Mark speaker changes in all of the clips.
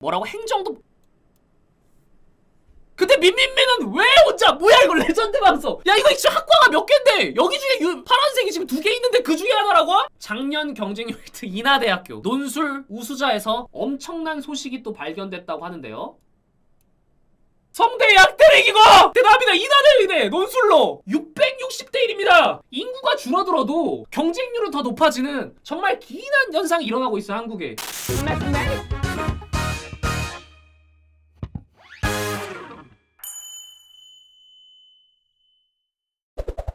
Speaker 1: 뭐라고? 행정도 근데 민민민은 왜 혼자 뭐야 이거 레전드 방송. 야 이거 지금 학과가 몇 갠데? 여기 중에 유, 파란색이 지금 두 개 있는데 그 중에 하나라고? 작년 경쟁률 1등 인하대학교. 논술 우수자에서 엄청난 소식이 또 발견됐다고 하는데요. 성대 약대를 이기고! 대단합니다 인하대이네 논술로! 660대 1입니다. 인구가 줄어들어도 경쟁률은 더 높아지는 정말 기이한 현상이 일어나고 있어요 한국에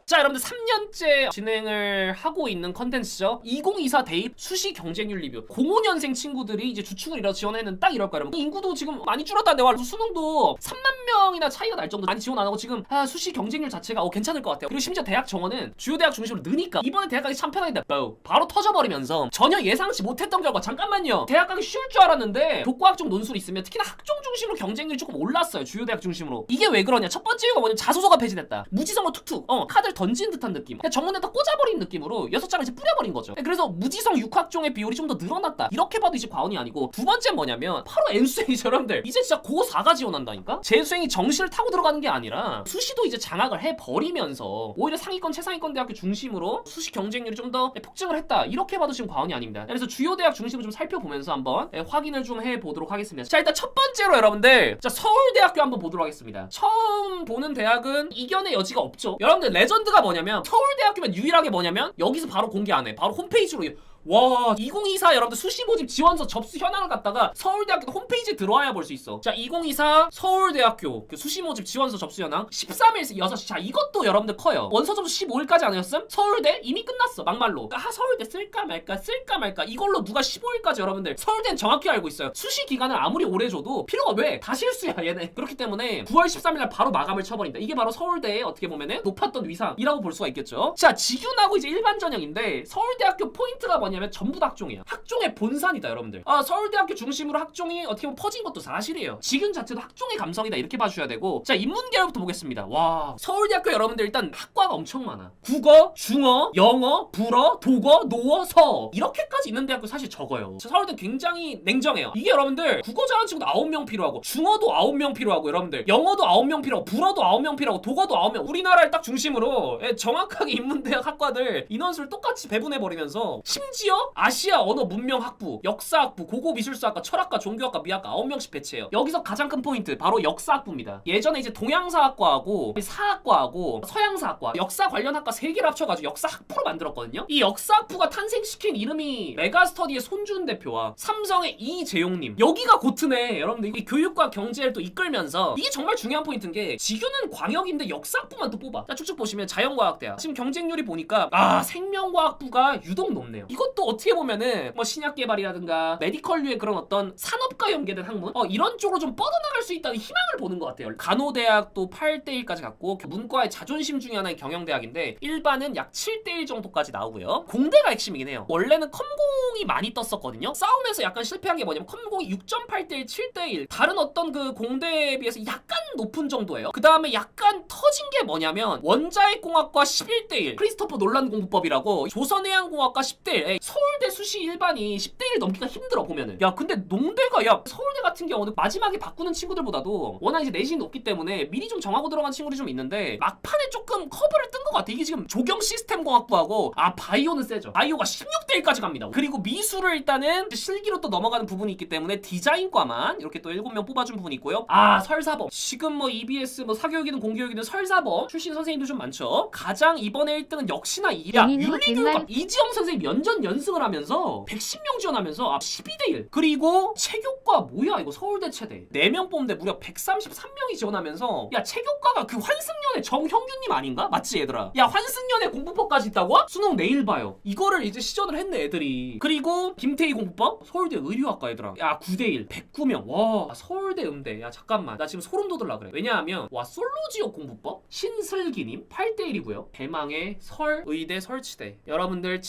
Speaker 1: 자 여러분들 3년째 진행을 하고 있는 컨텐츠죠. 2024 대입 수시 경쟁률 리뷰. 05년생 친구들이 이제 주축을 이뤄 지원했는 딱 이럴 거예요 여러분 인구도 지금 많이 줄었다는데 와 수능도 3만 명이나 차이가 날 정도 많이 지원 안 하고 지금 아, 수시 경쟁률 자체가 어, 괜찮을 것 같아요. 그리고 심지어 대학 정원은 주요 대학 중심으로 느니까. 이번에 대학 가기 참 편하겠다. 뭐, 바로 터져버리면서 전혀 예상치 못했던 결과. 잠깐만요. 대학 가기 쉬울 줄 알았는데 독과학 종 논술이 있으면 특히나 학종 중심으로 경쟁률이 조금 올랐어요. 주요 대학 중심으로. 이게 왜 그러냐. 첫 번째 이유가 뭐냐면 자소서가 폐지됐다. 무지성어 툭툭. 어 카드를 던진 듯한 느낌. 그냥 정문에다 꽂아버린 느낌으로 여섯 장을 이제 뿌려버린 거죠. 그래서 무지성 육학종의 비율이 좀 더 늘어났다. 이렇게 봐도 이제 과언이 아니고 두 번째 뭐냐면 바로 N수행이죠 여러분들 이제 진짜 고4가 지원한다니까? 재수행이 정시를 타고 들어가는 게 아니라 수시도 이제 장악을 해버리면서 오히려 상위권 최상위권 대학교 중심으로 수시 경쟁률이 좀 더 폭증을 했다. 이렇게 봐도 지금 과언이 아닙니다. 그래서 주요 대학 중심으로 좀 살펴보면서 한번 예, 확인을 좀 해보도록 하겠습니다. 자 일단 첫 번째로 여러분들 자 서울대학교 한번 보도록 하겠습니다. 처음 보는 대학은 이견의 여지가 없죠. 여러분들 레전드 가 뭐냐면 서울대학교면 유일하게 뭐냐면 여기서 바로 공개 안 해. 바로 홈페이지로 와 2024 여러분들 수시 모집 지원서 접수 현황을 갖다가 서울대학교 홈페이지에 들어와야 볼 수 있어. 자 2024 서울대학교 그 수시 모집 지원서 접수 현황 13일 6시. 자 이것도 여러분들 커요. 원서 접수 15일까지 아니었음? 서울대? 이미 끝났어 막말로. 아 서울대 쓸까 말까 쓸까 말까. 이걸로 누가 15일까지 여러분들 서울대는 정확히 알고 있어요. 수시 기간을 아무리 오래 줘도 필요가 왜? 다 실수야 얘네. 그렇기 때문에 9월 13일날 바로 마감을 쳐버린다. 이게 바로 서울대의 어떻게 보면은 높았던 위상이라고 볼 수가 있겠죠? 자 직윤하고 이제 일반 전형인데 서울대학교 포인트가 뭐냐 면 전부 다 학종이야 학종의 본산이다 여러분들. 아 서울대학교 중심으로 학종이 어떻게 보면 퍼진 것도 사실이에요. 직윤 자체도 학종의 감성이다 이렇게 봐주셔야 되고. 자 인문계열부터 보겠습니다. 와 서울대학교 여러분들 일단 학과가 엄청 많아. 국어 중어 영어 불어 독어 노어 서어 이렇게까지 있는 대학교 사실 적어요. 서울대 굉장히 냉정해요. 이게 여러분들 국어 잘하는 친구도 9명 필요하고 중어도 9명 필요하고 여러분들 영어도 9명 필요하고 불어도 9명 필요하고 독어도 9명. 우리나라를 딱 중심으로 예, 정확하게 인문대학 학과들 인원수를 똑같이 배분해버리면서 심지어 아시아 언어 문명 학부 역사학부 고고미술사학과 철학과 종교학과 미학과 9명씩 배치해요. 여기서 가장 큰 포인트 바로 역사학부입니다. 예전에 이제 동양사학과하고 사학과하고 서양사학과 역사 관련 학과 세 개를 합쳐가지고 역사학부로 만들었거든요. 이 역사학부가 탄생시킨 이름이 메가스터디의 손준 대표와 삼성의 이재용님. 여기가 고트네. 여러분들 이 교육과 경제를 또 이끌면서 이게 정말 중요한 포인트인 게 지규는 광역인데 역사학부만 또 뽑아. 자 쭉쭉 보시면 자연과학대학. 지금 경쟁률이 보니까 아 생명과학부가 유독 높네요. 이것 도 어떻게 보면은 뭐 신약 개발이라든가 메디컬류의 그런 어떤 산업과 연계된 학문? 어 이런 쪽으로 좀 뻗어나갈 수 있다는 희망을 보는 것 같아요. 간호대학도 8대1까지 갔고 문과의 자존심 중에 하나인 경영대학인데 일반은 약 7대1 정도까지 나오고요. 공대가 핵심이긴 해요. 원래는 컴공이 많이 떴었거든요. 싸움에서 약간 실패한 게 뭐냐면 컴공이 6.8대1 7대1 다른 어떤 그 공대에 비해서 약간 높은 정도예요. 그 다음에 약간 터진 게 뭐냐면 원자핵공학과 11대1 크리스토퍼 논란 공부법이라고 조선해양공학과 10대1 서울대 수시 일반이 10대 1 넘기가 힘들어 보면은. 야 근데 농대가 야 서울대 같은 경우는 마지막에 바꾸는 친구들보다도 워낙 이제 내신이 높기 때문에 미리 좀 정하고 들어간 친구들이 좀 있는데 막판에 조금 커브를 뜬 것 같아. 이게 지금 조경 시스템 공학부하고 아 바이오는 세죠. 바이오가 16대 1까지 갑니다. 그리고 미술을 일단은 실기로 또 넘어가는 부분이 있기 때문에 디자인과만 이렇게 또 7명 뽑아준 부분이 있고요. 아 설사범. 지금 뭐 EBS 뭐 사교육이든 공교육이든 설사범 출신 선생님도 좀 많죠. 가장 이번에 1등은 역시나 이야 윤리교육과 이지영 선생님 연전 연 승을 하면서 110명 지원하면서 아 12대 1 그리고 체교과 뭐야 이거 서울대 체대. 4명 뽑는데 무려 133명이 지원하면서 야 체교과가 그 환승연의 정형규님 아닌가? 맞지 얘들아? 야 환승연의 공부법까지 있다고? 수능 내일 봐요. 이거를 이제 시전을 했네 애들이. 그리고 김태희 공부법? 서울대 의료학과 얘들아. 야 9대1 109명. 와 서울대 음대. 야 잠깐만. 나 지금 소름 돋을라 그래. 왜냐하면 와 솔로지역 공부법? 신슬기님 8대1이고요. 대망의 설 의대 설치대. 여러분들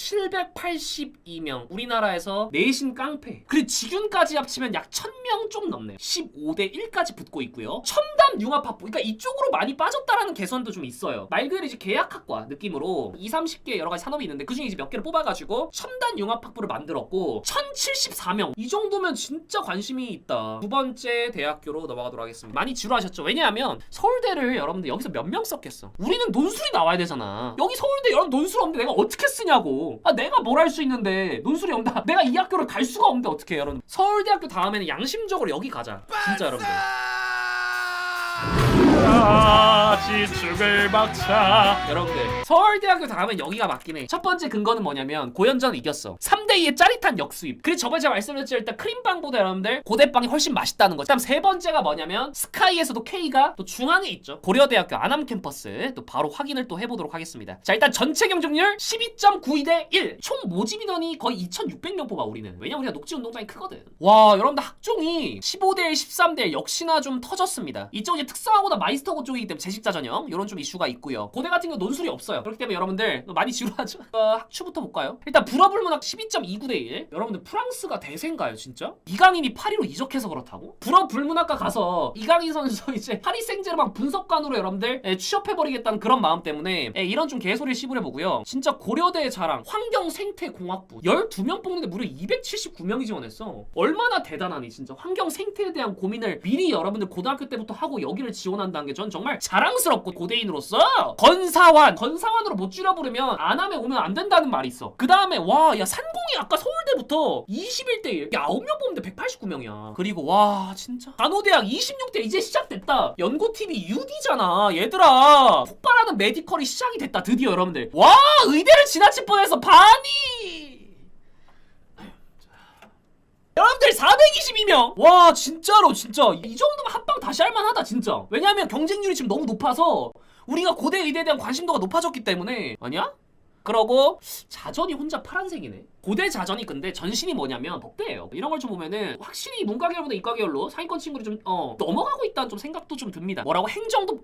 Speaker 1: 32명 우리나라에서 내신 깡패. 그리고 직윤까지 합치면 약 1000명 좀 넘네요 15대 1까지 붙고 있고요. 첨단 융합학부. 그러니까 이쪽으로 많이 빠졌다라는 개선도 좀 있어요. 말 그대로 이제 계약학과 느낌으로 2, 30개 여러 가지 산업이 있는데 그중에 이제 몇 개를 뽑아가지고 첨단 융합학부를 만들었고 1074명. 이 정도면 진짜 관심이 있다. 두 번째 대학교로 넘어가도록 하겠습니다. 많이 지루하셨죠? 왜냐하면 서울대를 여러분들 여기서 몇 명 썼겠어? 우리는 논술이 나와야 되잖아. 여기 서울대 여러분 논술 없는데 내가 어떻게 쓰냐고. 아 내가 뭘 할 수 있는데 논술이 없다 내가 이 학교를 갈 수가 없는데 어떻게 해요 여러분? 서울대학교 다음에는 양심적으로 여기 가자. 진짜 여러분들.
Speaker 2: 다 시 죽을 박차.
Speaker 1: 여러분들 서울대학교 다음엔 여기가 맞긴 해첫 번째 근거는 뭐냐면 고연전을 이겼어. 3대2의 짜릿한 역수입. 그리고 저번에 제가 말씀드렸죠 일단 크림빵보다 여러분들 고대빵이 훨씬 맛있다는 거 그다음 세 번째가 뭐냐면 스카이에서도 K가 또 중앙에 있죠. 고려대학교 안암 캠퍼스 또 바로 확인을 또 해보도록 하겠습니다. 자 일단 전체 경쟁률 12.92대 1 총 모집 인원이 거의 2600명 뽑아 우리는. 왜냐 우리가 녹지 운동장이 크거든. 와 여러분들 학종이 15대 1 13대 1 역시나 좀 터졌습니다. 이쪽 이제 특성화고나 마이스터고 쪽이기 때문에 제식자 전형 이런 좀 이슈가 있고요. 고대 같은 경우 논술이 없어요. 그렇기 때문에 여러분들 많이 지루하죠? 어, 학추부터 볼까요? 일단 불어불문학 12.29대 1 여러분들 프랑스가 대세인가요 진짜? 이강인이 파리로 이적해서 그렇다고? 불어불문학과 가서 이강인 선수 이제 파리 생제르맹 분석관으로 여러분들 예, 취업해버리겠다는 그런 마음 때문에 예, 이런 좀 개소리를 씹으려보고요. 진짜 고려대의 자랑 환경생태공학부. 12명 뽑는데 무려 279명이 지원했어. 얼마나 대단하니 진짜. 환경생태에 대한 고민을 미리 여러분들 고등학교 때부터 하고 여기를 지원한다는 게 전 정말 자랑스럽고 고대인 으로서 건사환 건사환으로 못 줄여 부르면 안암에 오면 안 된다는 말이 있어. 그 다음에 와 야 산공이 아까 서울대부터 21대 1 9명 뽑는데 189명이야. 그리고 와 진짜? 간호대학 26대 이제 시작됐다. 연고TV UD잖아 얘들아. 폭발하는 메디컬이 시작이 됐다 드디어 여러분들. 와 의대를 지나칠 뻔해서 반이! 여러분들 422명. 와 진짜로 진짜. 이 정도면 합방 다시 할만하다 진짜. 왜냐하면 경쟁률이 지금 너무 높아서 우리가 고대 의대에 대한 관심도가 높아졌기 때문에. 아니야? 그러고 자전이 혼자 파란색이네. 고대 자전이 근데 전신이 뭐냐면 복대예요. 이런 걸 좀 보면은 확실히 문과 계열보다 이과 계열로 상위권 친구들이 좀 어, 넘어가고 있다는 좀 생각도 좀 듭니다. 뭐라고? 행정도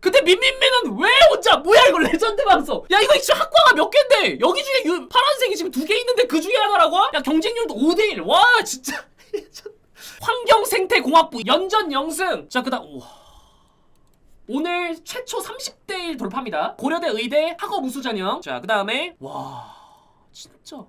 Speaker 1: 근데 민민민은 왜 혼자 뭐야 이거 레전드 방송? 야 이거 진짜 학과가 몇 갠데? 여기 중에 유, 파란색이 지금 두 개 있는데 그 중에 하나라고? 야 경쟁률도 5대1 와 진짜. 환경생태공학부 연전 영승. 자 그다음 우와 오늘 최초 30대 1 돌파입니다. 고려대 의대 학업 우수 전형. 자 그 다음에 와 진짜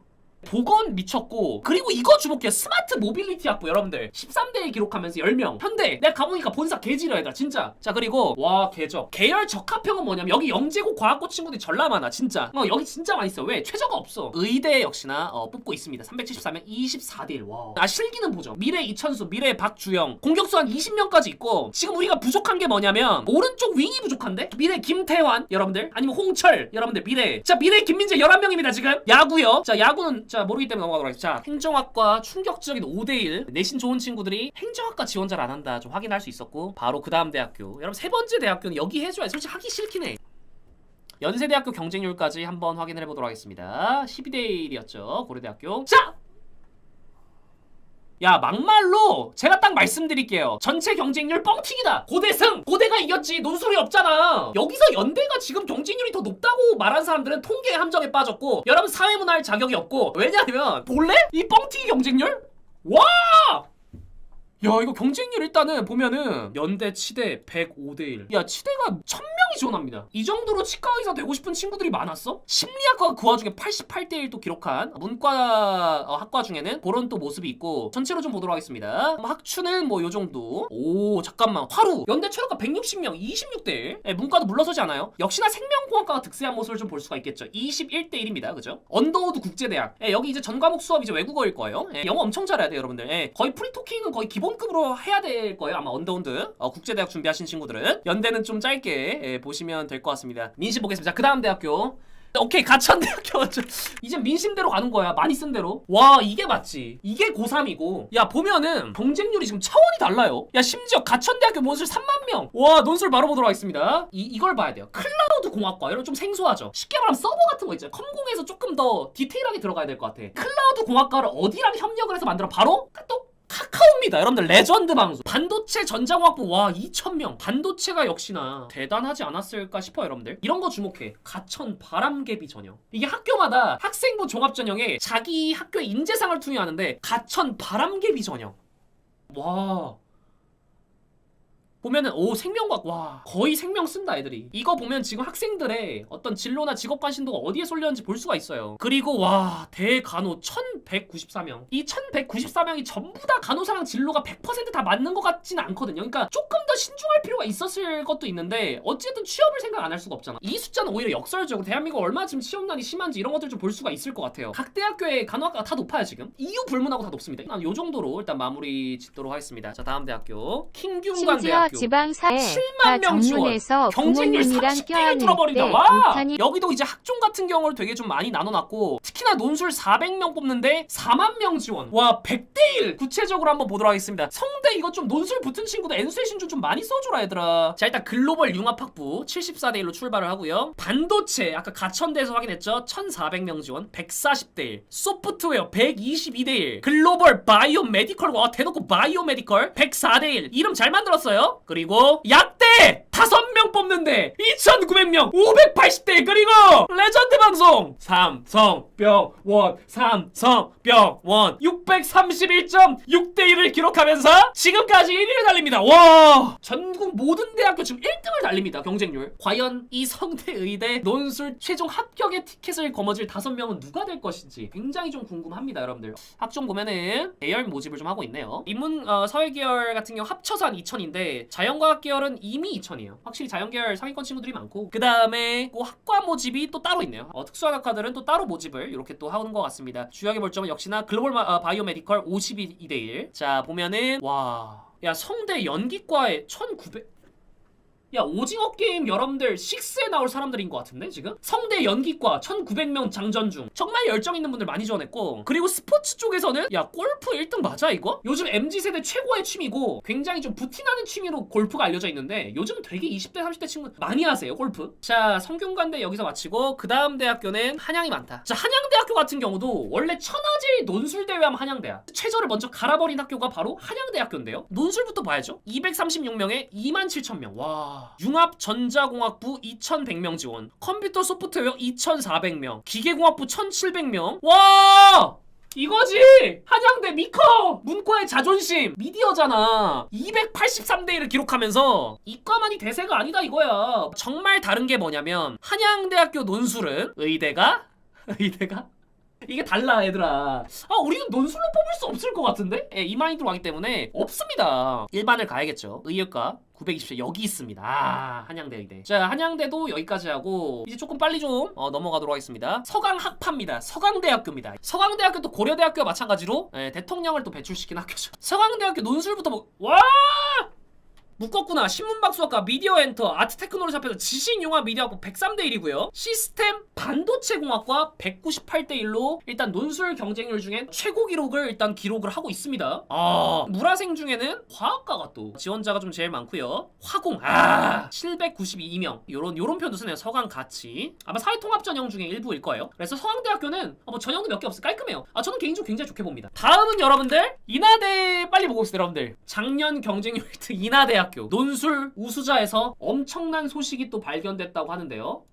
Speaker 1: 보건 미쳤고 그리고 이거 주목해요 스마트 모빌리티 학부 여러분들. 13대1 기록하면서 10명. 현대. 내가 가보니까 본사 개지려 얘들아 진짜. 자 그리고 와 개적. 계열 적합형은 뭐냐면 여기 영재고 과학고 친구들이 전라 많아 진짜. 어 여기 진짜 많이 있어. 왜? 최저가 없어. 의대 역시나 어, 뽑고 있습니다. 374명 24대 1 와아 실기는 보죠. 미래 이천수 미래 박주영. 공격수 한 20명까지 있고 지금 우리가 부족한 게 뭐냐면 오른쪽 윙이 부족한데? 미래 김태환 여러분들. 아니면 홍철 여러분들. 미래. 자 미래 김민재 11명입니다 지금. 야구요. 자 야구는 자 모르기 때문에 넘어가도록 하겠습니다. 자 행정학과 충격적인 5대1 내신 좋은 친구들이 행정학과 지원 잘안 한다. 좀 확인할 수 있었고 바로 그 다음 대학교. 여러분 세 번째 대학교는 여기 해줘야 솔직히 하기 싫긴 해. 연세대학교 경쟁률까지 한번 확인을 해보도록 하겠습니다. 12대 1이었죠 고려대학교. 자! 야 막말로 제가 딱 말씀드릴게요 전체 경쟁률 뻥튀기다 고대승 고대가 이겼지 논술이 없잖아 여기서 연대가 지금 경쟁률이 더 높다고 말한 사람들은 통계 함정에 빠졌고 여러분 사회문화 할 자격이 없고 왜냐면 볼래? 이 뻥튀기 경쟁률? 와! 야 이거 경쟁률 일단은 보면은 연대 치대 105대 1 야 치대가 1000명이 지원합니다. 이 정도로 치과 의사 되고 싶은 친구들이 많았어? 심리학과가 그 와중에 88대1도 기록한 문과 어, 학과 중에는 그런 또 모습이 있고 전체로 좀 보도록 하겠습니다. 뭐 학추는 뭐 요 정도. 오 잠깐만. 화루. 연대 최저가 160명 26대 1 예, 문과도 물러서지 않아요. 역시나 생명공학과가 득세한 모습을 좀 볼 수가 있겠죠. 21대 1입니다. 그죠? 언더우드 국제대학. 예, 여기 이제 전 과목 수업 이제 외국어일 거예요. 예, 영어 엄청 잘해야 돼요 여러분들. 예, 거의 프리토킹은 거의 기본 급으로 해야 될 거예요 아마 언더운드. 어, 국제대학 준비하신 친구들은. 연대는 좀 짧게 예, 보시면 될 것 같습니다. 민심 보겠습니다. 그 다음 대학교. 오케이 가천대학교. 이제 민심대로 가는 거야 많이 쓴 대로. 와 이게 맞지. 이게 고3이고. 야 보면은 경쟁률이 지금 차원이 달라요. 야 심지어 가천대학교 논술 3만 명와 논술 바로 보도록 하겠습니다. 이, 이걸 봐야 돼요. 클라우드 공학과. 이런 좀 생소하죠. 쉽게 말하면 서버 같은 거 있잖아요. 컴공에서 조금 더 디테일하게 들어가야 될 것 같아. 클라우드 공학과를 어디랑 협력을 해서 만들어? 바로 또카 카 카카오입니다. 여러분들 레전드 방송. 반도체 전자공학부 와 2,000명. 반도체가 역시나 대단하지 않았을까 싶어요, 여러분들. 이런 거 주목해. 가천 바람개비 전형. 이게 학교마다 학생부 종합 전형에 자기 학교의 인재상을 투여하는데 가천 바람개비 전형. 와. 보면은 오 생명과학 와 거의 생명 쓴다 애들이. 이거 보면 지금 학생들의 어떤 진로나 직업 관심도가 어디에 쏠렸는지 볼 수가 있어요. 그리고 와 대간호 1194명. 이 1194명이 전부 다 간호사랑 진로가 100%다 맞는 것 같지는 않거든요. 그러니까 조금 더 신중할 필요가 있었을 것도 있는데 어쨌든 취업을 생각 안 할 수가 없잖아. 이 숫자는 오히려 역설적으로 대한민국 얼마나 지금 취업난이 심한지 이런 것들 좀 볼 수가 있을 것 같아요. 각 대학교의 간호학과가 다 높아요 지금. 이유 불문하고 다 높습니다. 난 요 정도로 일단 마무리 짓도록 하겠습니다. 자 다음 대학교. 킹균관 대학교
Speaker 3: 지방사회
Speaker 1: 7만 다명 지원.
Speaker 3: 정문에서
Speaker 1: 경쟁률
Speaker 3: 부모님이랑
Speaker 1: 30대를
Speaker 3: 껴안을
Speaker 1: 뚫어버린다.
Speaker 3: 때
Speaker 1: 와!
Speaker 3: 북한이
Speaker 1: 여기도 이제 학종 같은 경우를 되게 좀 많이 나눠놨고 특히나 논술 400명 뽑는데 4만 명 지원. 와 100대1 구체적으로 한번 보도록 하겠습니다. 성대 이거 좀 논술 붙은 친구들 엔수의 신준 좀 많이 써줘라 얘들아. 자 일단 글로벌 융합학부 74대1로 출발을 하고요. 반도체 아까 가천대에서 확인했죠. 1400명 지원 140대1 소프트웨어 122대1 글로벌 바이오 메디컬 와 대놓고 바이오 메디컬 104대1 이름 잘 만들었어요. 그리고 약대 다섯 명 뽑는데 2,900명 580대 그리고 레전드 방송 삼성병원 삼성병원 631.6대 1을 기록하면서 지금까지 1위를 달립니다. 와 전국 모든 대학교 지금 1등을 달립니다 경쟁률. 과연 이 성대 의대 논술 최종 합격의 티켓을 거머쥘 다섯 명은 누가 될 것인지 굉장히 좀 궁금합니다 여러분들. 학종 보면은 대열 모집을 좀 하고 있네요. 인문 어, 사회 계열 같은 경우 합쳐서 한 2천인데 자연과학 계열은 이미 2천이에요. 확실히 자 연계열 상위권 친구들이 많고 그 다음에 그 학과 모집이 또 따로 있네요. 어, 특수한 학과들은 또 따로 모집을 이렇게 또 하는 것 같습니다. 주요하게 볼 점은 역시나 글로벌 마- 어, 바이오 메디컬 52대 1 자 보면은 와 야 성대 연기과에 1900 야 오징어 게임 여러분들 6에 나올 사람들인 것 같은데 지금? 성대 연기과 1900명 장전 중. 정말 열정 있는 분들 많이 지원했고. 그리고 스포츠 쪽에서는 야 골프 1등 맞아 이거? 요즘 MZ세대 최고의 취미고 굉장히 좀 부티나는 취미로 골프가 알려져 있는데 요즘 되게 20대 30대 친구 많이 하세요 골프? 자 성균관대 여기서 마치고 그 다음 대학교는 한양이 많다. 자 한양대학교 같은 경우도 원래 천하제일 논술대회 하면 한양대야. 최저를 먼저 갈아버린 학교가 바로 한양대학교인데요. 논술부터 봐야죠. 236명에 27,000명. 와 융합 전자공학부 2,100명 지원 컴퓨터 소프트웨어 2,400명 기계공학부 1,700명 와 이거지! 한양대 미커! 문과의 자존심! 미디어잖아! 283대1을 기록하면서 이과만이 대세가 아니다 이거야. 정말 다른 게 뭐냐면 한양대학교 논술은 의대가 의대가 이게 달라 얘들아. 아 우리는 논술로 뽑을 수 없을 것 같은데? 예, 이 마인드로 하기 때문에 없습니다. 일반을 가야겠죠. 의예과 920세 여기 있습니다. 아 한양대 의대. 자 한양대도 여기까지 하고 이제 조금 빨리 좀 어, 넘어가도록 하겠습니다. 서강학파입니다. 서강대학교입니다. 서강대학교도 고려대학교와 마찬가지로 예, 대통령을 또 배출시킨 학교죠. 서강대학교 논술부터 뭐, 와 묶었구나. 신문박수학과 미디어 엔터 아트 테크놀로지 합해서 지식융합 미디어학부 103대 1이고요. 시스템 반도체공학과 198대 1로 일단 논술 경쟁률 중엔 최고 기록을 일단 기록을 하고 있습니다. 아 물화생 중에는 과학과가 또 지원자가 좀 제일 많고요. 화공 아 792명. 요런 요런 편도 쓰네요. 서강 같이 아마 사회통합 전형 중에 일부일 거예요. 그래서 서강대학교는 어, 뭐 전형도 몇 개 없어 깔끔해요. 아 저는 개인적으로 굉장히 좋게 봅니다. 다음은 여러분들 인하대 빨리 보고 있어요 여러분들. 작년 경쟁률 1등 인하대학 교 논술 우수자에서 엄청난 소식이 또 발견됐다고 하는데요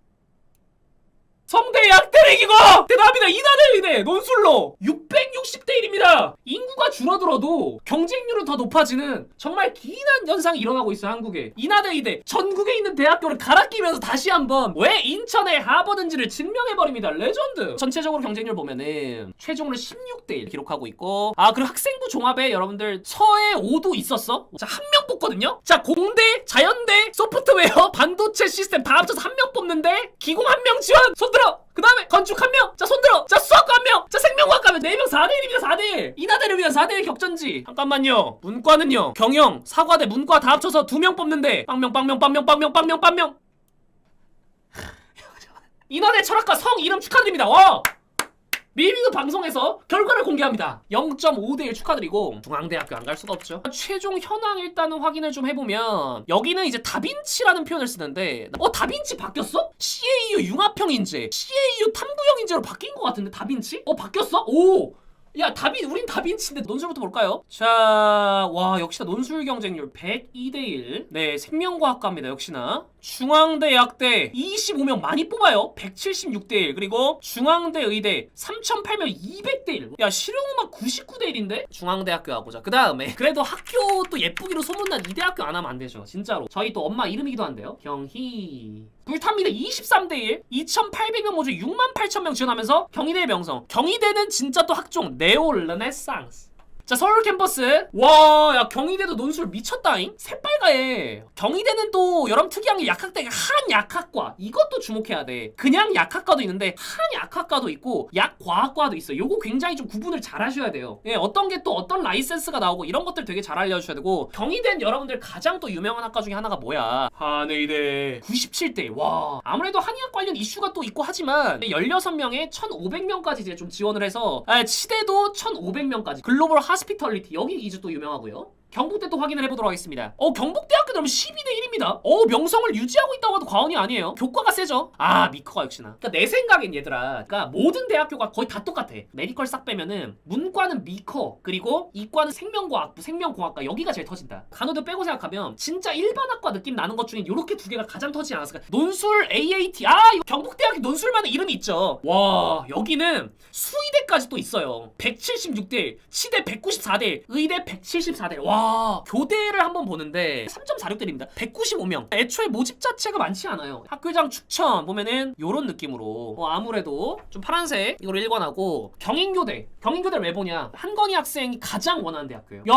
Speaker 1: 성대 약대리기고! 대단합니다 이나대 의대 논술로! 660대 1입니다! 인구가 줄어들어도 경쟁률은 더 높아지는 정말 기이한 현상이 일어나고 있어요 한국에. 이나대 의대. 전국에 있는 대학교를 갈아 끼면서 다시 한번 왜 인천의 하버든지를 증명해버립니다 레전드! 전체적으로 경쟁률 보면은 최종으로 16대 1 기록하고 있고 아 그리고 학생부 종합에 여러분들 서해 5도 있었어? 자한 명 뽑거든요? 자 공대 자연대 소프트웨어 반도체 시스템 다 합쳐서 한 명 뽑는데 기공 한 명 지원! 손 들어 그 다음에 건축 한 명! 자, 손 들어! 자, 수학과 한 명! 자, 생명과학과 하면 4명 4대1입니다, 4대1! 이나대를 위한 4대1 격전지! 잠깐만요. 문과는요, 경영, 사과대, 문과 다 합쳐서 2명 뽑는데, 빵명, 빵명, 빵명, 빵명, 빵명, 빵명! 이나대 철학과 성 이름 축하드립니다, 와! 미미도 방송에서 결과를 공개합니다. 0.5대1 축하드리고 중앙대학교 안 갈 수가 없죠. 최종 현황 일단은 확인을 좀 해보면 여기는 이제 다빈치라는 표현을 쓰는데 어 다빈치 바뀌었어? CAU 융합형 인재, CAU 탐구형 인재로 바뀐 것 같은데 다빈치? 어 바뀌었어? 오! 야 다빈 우린 다빈치인데 논술부터 볼까요? 자와 역시나 논술 경쟁률 102대1 네 생명과학과입니다 역시나. 중앙대 약대 25명 많이 뽑아요. 176대1 그리고 중앙대 의대 3008명 200대1 야 실용음악 99대1인데? 중앙대학교 가보자. 그 다음에. 그래도 학교 또 예쁘기로 소문난 이 대학교 안 하면 안 되죠 진짜로. 저희 또 엄마 이름이기도 한데요. 경희 불탑니다 23대 1 2800명 모두 6만 8천명 지원하면서 경희대의 명성 경희대는 진짜 또 학종 네오 르네상스 자 서울 캠퍼스. 와야 경희대도 논술 미쳤다잉? 새빨가해. 경희대는 또 여러분 특이한 게 약학대가 한 약학과. 이것도 주목해야 돼. 그냥 약학과도 있는데 한 약학과도 있고 약과학과도 있어 요거 굉장히 좀 구분을 잘 하셔야 돼요. 예 어떤 게 또 어떤 라이센스가 나오고 이런 것들 되게 잘 알려주셔야 되고 경희대는 여러분들 가장 또 유명한 학과 중에 하나가 뭐야? 한의대. 97대. 와 아무래도 한의학 관련 이슈가 또 있고 하지만 16명에 1500명까지 이제 좀 지원을 해서 아, 치대도 1500명까지. 글로벌 하스피털리티 여기 이제 또 유명하고요 경북대 또 확인을 해보도록 하겠습니다. 어 경북대학교 그러면 12대 1입니다. 어 명성을 유지하고 있다고 해도 과언이 아니에요. 교과가 세죠. 아 미커가 역시나. 그러니까 내 생각엔 얘들아, 그러니까 모든 대학교가 거의 다 똑같아. 메디컬 싹 빼면은 문과는 미커 그리고 이과는 생명과학부, 생명공학과 여기가 제일 터진다. 간호대 빼고 생각하면 진짜 일반 학과 느낌 나는 것 중에 이렇게 두 개가 가장 터지지 않았을까? 논술 AAT 아 이거 경북대학교 논술만의 이름이 있죠. 와 여기는 수의대까지 또 있어요. 176대, 치대 194대, 의대 174대. 와 교대를 한번 보는데 3.46대입니다. 195명. 애초에 모집 자체가 많지 않아요. 학교장 추천 보면은 요런 느낌으로 어, 아무래도 좀 파란색 이걸 일관하고 경인교대. 경인교대를 왜 보냐? 한건희 학생이 가장 원하는 대학교예요. 야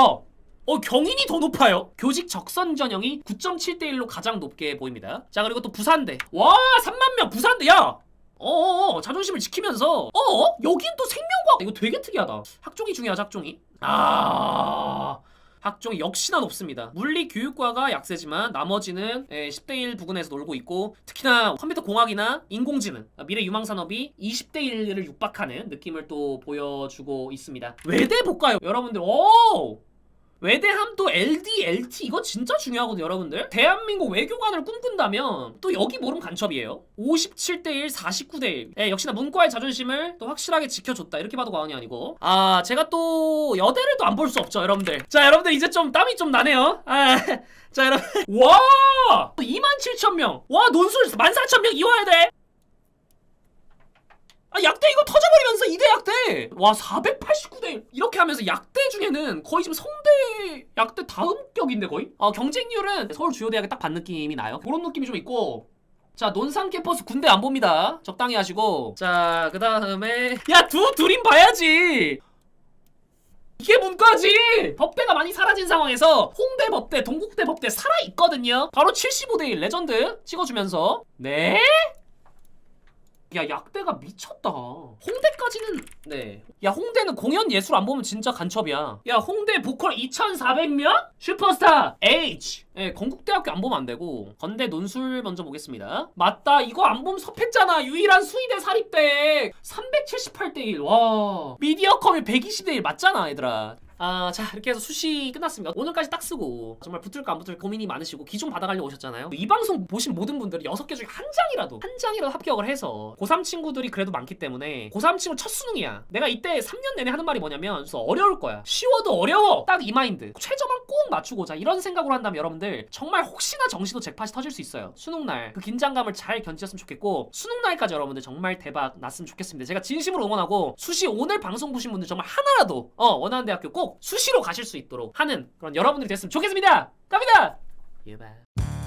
Speaker 1: 어, 경인이 더 높아요. 교직 적선 전형이 9.7대 1로 가장 높게 보입니다. 자, 그리고 또 부산대. 와, 3만 명 부산대. 야. 어어 자존심을 지키면서 어 여긴 또 생명과학 이거 되게 특이하다 학종이 중요하죠 학종이 아 학종이 역시나 높습니다. 물리 교육과가 약세지만 나머지는 10대 1 부근에서 놀고 있고 특히나 컴퓨터 공학이나 인공지능, 미래 유망 산업이 20대 1을 육박하는 느낌을 또 보여주고 있습니다. 외대 볼까요? 여러분들 오! 외대함 또 LD, LT 이거 진짜 중요하거든요 여러분들. 대한민국 외교관을 꿈꾼다면 또 여기 모르면 간첩이에요. 57대 1, 49대 1 예, 역시나 문과의 자존심을 또 확실하게 지켜줬다. 이렇게 봐도 과언이 아니고. 아 제가 또 여대를 또 안 볼 수 없죠 여러분들. 자 여러분들 이제 좀 땀이 좀 나네요. 아, 자 여러분. 와! 27,000명. 와 논술 14,000명 이와야 돼. 아 약대 이거 터져버리면서 이대 약대. 와 489대. 이렇게 하면서 약대 중에는 거의 지금 성대 약대 다음 격인데 거의? 어, 경쟁률은 서울 주요 대학에 딱 반 느낌이 나요. 그런 느낌이 좀 있고. 자 논산 캠퍼스 군대 안 봅니다. 적당히 하시고. 자 그 다음에 야두 둘인 봐야지. 이게 문과지! 법대가 많이 사라진 상황에서 홍대 법대, 동국대 법대 살아있거든요? 바로 75대1 레전드 찍어주면서. 네? 야 약대가 미쳤다. 홍대까지는 네. 야 홍대는 공연 예술 안 보면 진짜 간첩이야. 야 홍대 보컬 2400명? 슈퍼스타! H 예, 건국대학교 안 보면 안 되고 건대 논술 먼저 보겠습니다. 맞다 이거 안 보면 섭했잖아. 유일한 수의대 사립대. 378대 1와. 미디어컴이 120대 1 맞잖아 얘들아 아, 자, 이렇게 해서 수시 끝났습니다. 오늘까지 딱 쓰고, 정말 붙을까 안 붙을까 고민이 많으시고, 기존 받아가려고 오셨잖아요. 이 방송 보신 모든 분들이 6개 중에 한 장이라도, 한 장이라도 합격을 해서, 고3 친구들이 그래도 많기 때문에, 고3 친구 첫 수능이야. 내가 이때 3년 내내 하는 말이 뭐냐면, 어려울 거야. 쉬워도 어려워! 딱 이 마인드. 최저만 꼭 맞추고자. 이런 생각으로 한다면 여러분들, 정말 혹시나 정시도 잭팟이 터질 수 있어요. 수능 날. 그 긴장감을 잘 견디셨으면 좋겠고, 수능 날까지 여러분들 정말 대박 났으면 좋겠습니다. 제가 진심으로 응원하고, 수시 오늘 방송 보신 분들 정말 하나라도, 어, 원하는 대학교 꼭 수시로 가실 수 있도록 하는 그런 여러분들이 됐으면 좋겠습니다. 갑니다! 유바.